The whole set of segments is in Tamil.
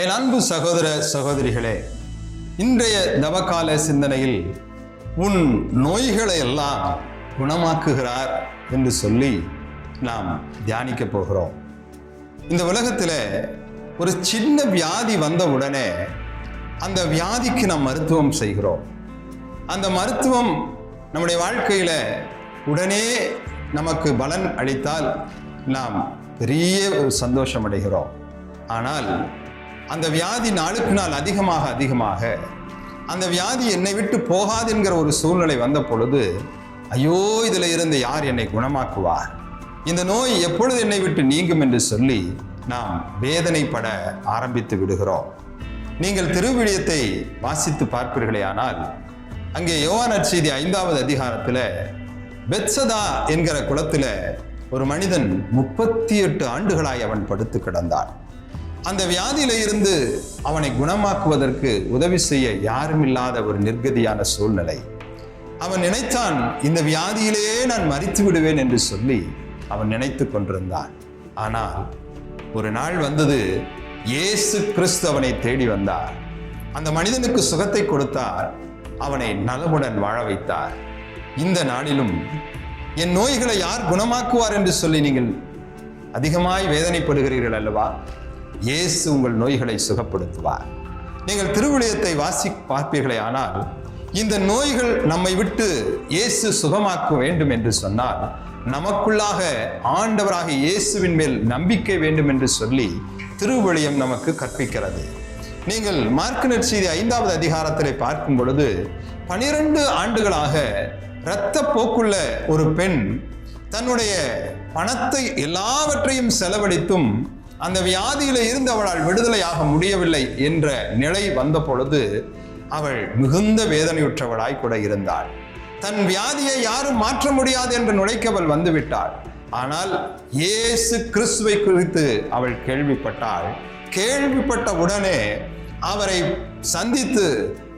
என் அன்பு சகோதர சகோதரிகளே இன்றைய தவக்கால சிந்தனையில் உன் நோய்களை எல்லாம் குணமாக்குகிறார் என்று சொல்லி நாம் தியானிக்க போகிறோம். இந்த உலகத்தில் ஒரு சின்ன வியாதி வந்த உடனே அந்த வியாதிக்கு நாம் மருத்துவம் செய்கிறோம். அந்த மருத்துவம் நம்முடைய வாழ்க்கையில் உடனே நமக்கு பலன் அளித்தால் நாம் பெரிய ஒரு சந்தோஷம் அடைகிறோம். ஆனால் அந்த வியாதி நாளுக்கு நாள் அதிகமாக அதிகமாக. அந்த வியாதி என்னை விட்டு போகாது என்கிற ஒரு சூழ்நிலை வந்த பொழுது ஐயோ இதில் இருந்து யார் என்னை குணமாக்குவார்? இந்த நோய் எப்பொழுது என்னை விட்டு நீங்கும் என்று சொல்லி நாம் வேதனைப்பட ஆரம்பித்து விடுகிறோம். நீங்கள் திருவிழியத்தை வாசித்து பார்ப்பீர்களே ஆனால் அங்கே யோவான் செய்தி ஐந்தாவது அதிகாரத்தில் பெட்சதா என்கிற குளத்தில் ஒரு மனிதன் முப்பத்தி எட்டு ஆண்டுகளாய் அவன் படுத்து கிடந்தான். அந்த வியாதியில இருந்து அவனை குணமாக்குவதற்கு உதவி செய்ய யாரும் இல்லாத ஒரு நிர்கதியான சூழ்நிலை. அவன் நினைத்தான் இந்த வியாதியிலேயே நான் மறித்து விடுவேன் என்று சொல்லி அவன் நினைத்து கொண்டிருந்தான். ஆனால் ஒரு நாள் வந்தது இயேசு கிறிஸ்து அவனை தேடி வந்தார். அந்த மனிதனுக்கு சுகத்தை கொடுத்தார். அவனை நலமுடன் வாழ வைத்தார். இந்த நாளிலும் என் நோய்களை யார் குணமாக்குவார்? என்று சொல்லி நீங்கள் அதிகமாய் வேதனைப்படுகிறீர்கள் அல்லவா? இயேசு உங்கள் நோய்களை சுகப்படுத்துவார். நீங்கள் திருவிழியத்தை வாசி பார்ப்பீர்களே ஆனால் இந்த நோய்கள் நம்மை விட்டு இயேசு சுகமாக்க வேண்டும் என்று சொன்னால் நமக்குள்ளாக ஆண்டவராக இயேசுவின் மேல் நம்பிக்கை வேண்டும் என்று சொல்லி திருவிளையம் நமக்கு கற்பிக்கிறது. நீங்கள் மார்க்கனட் செய்தி ஐந்தாவது அதிகாரத்திலே பார்க்கும் பொழுது பனிரெண்டு ஆண்டுகளாக இரத்த போக்குள்ள ஒரு பெண் தன்னுடைய பணத்தை எல்லாவற்றையும் செலவழித்தும் அந்த வியாதியில இருந்து அவளால் விடுதலையாக முடியவில்லை என்ற நிலை வந்த பொழுது அவள் மிகுந்த வேதனையுற்றவளாய் கூட இருந்தாள். தன் வியாதியை யாரும் மாற்ற முடியாது என்று நுழைக்கவள் வந்துவிட்டாள். ஆனால் இயேசு கிறிஸ்துவை குறித்து அவள் கேள்விப்பட்டாள். கேள்விப்பட்ட உடனே அவரை சந்தித்து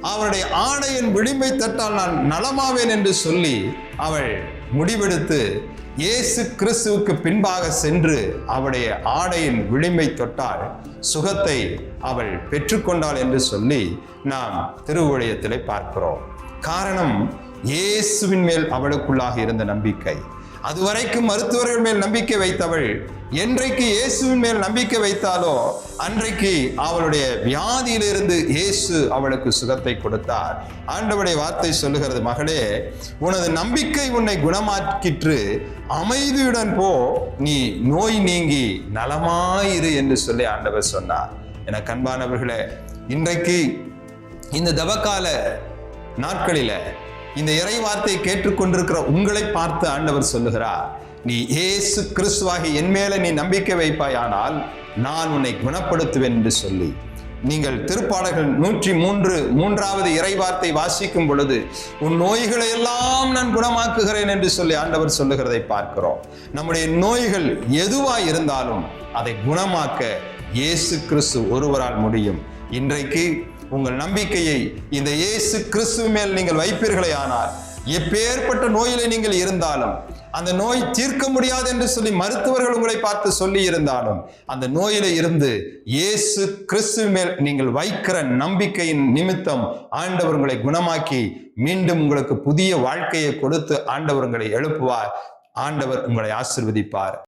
அவருடைய ஆடையின் விளிம்பை தட்டால் நான் நலமாவேன் என்று சொல்லி அவள் முடிவெடுத்து இயேசு கிறிஸ்துவுக்கு பின்பாக சென்று அவளுடைய ஆடையின் விளிம்பை தொட்டால் சுகத்தை அவள் பெற்றுக்கொண்டாள் என்று சொல்லி நாம் திருவுழையத்திலே பார்க்கிறோம். காரணம் இயேசுவின் மேல் அவளுக்குள்ளாக இருந்த நம்பிக்கை. அதுவரைக்கும் மருத்துவர்கள் மேல் நம்பிக்கை வைத்தவள் என்றைக்கு இயேசுவின் மேல் நம்பிக்கை வைத்தாலோ அன்றைக்கு அவளுடைய வியாதியிலிருந்து இயேசு அவளுக்கு சுகத்தை கொடுத்தார். ஆண்டவருடைய வார்த்தை சொல்லுகிறது மகளே உனது நம்பிக்கை உன்னை குணமாக்கிற்று. அமைதியுடன் போ. நீ நோய் நீங்கி நலமாயிரு என்று சொல்லி ஆண்டவர் சொன்னார். என கண்பானவர்களே இன்றைக்கு இந்த தவக்கால நாட்களில இந்த இறை வார்த்தையை கேட்டுக்கொண்டிருக்கிற உங்களை பார்த்து ஆண்டவர் சொல்லுகிறார் நீ ஏசு கிறிஸ்துவாகி என் மேல நீ நம்பிக்கை வைப்பாயானால் நான் உன்னை குணப்படுத்துவேன் என்று சொல்லி நீங்கள் திருப்பாடல்கள் நூற்றி மூன்று மூன்றாவது இறைவார்த்தை வாசிக்கும் பொழுது உன் நோய்களை எல்லாம் நான் குணமாக்குகிறேன் என்று சொல்லி ஆண்டவர் சொல்லுகிறதை பார்க்கிறோம். நம்முடைய நோய்கள் எதுவாக இருந்தாலும் அதை குணமாக்க இயேசு கிறிஸ்து ஒருவரால் முடியும். இன்றைக்கு உங்கள் நம்பிக்கையை இந்த இயேசு கிறிஸ்துவ மேல் நீங்கள் வைப்பீர்களே ஆனால் எப்பேற்பட்ட நோயிலே நீங்கள் இருந்தாலும் அந்த நோய் தீர்க்க முடியாது என்று சொல்லி மருத்துவர்கள் உங்களை பார்த்து சொல்லி இருந்தாலும் அந்த நோயில இருந்து இயேசு கிறிஸ்துவ மேல் நீங்கள் வைக்கிற நம்பிக்கையின் நிமித்தம் ஆண்டவர் உங்களை குணமாக்கி மீண்டும் உங்களுக்கு புதிய வாழ்க்கையை கொடுத்து ஆண்டவர் உங்களை எழுப்புவார். ஆண்டவர் உங்களை ஆசிர்வதிப்பார்.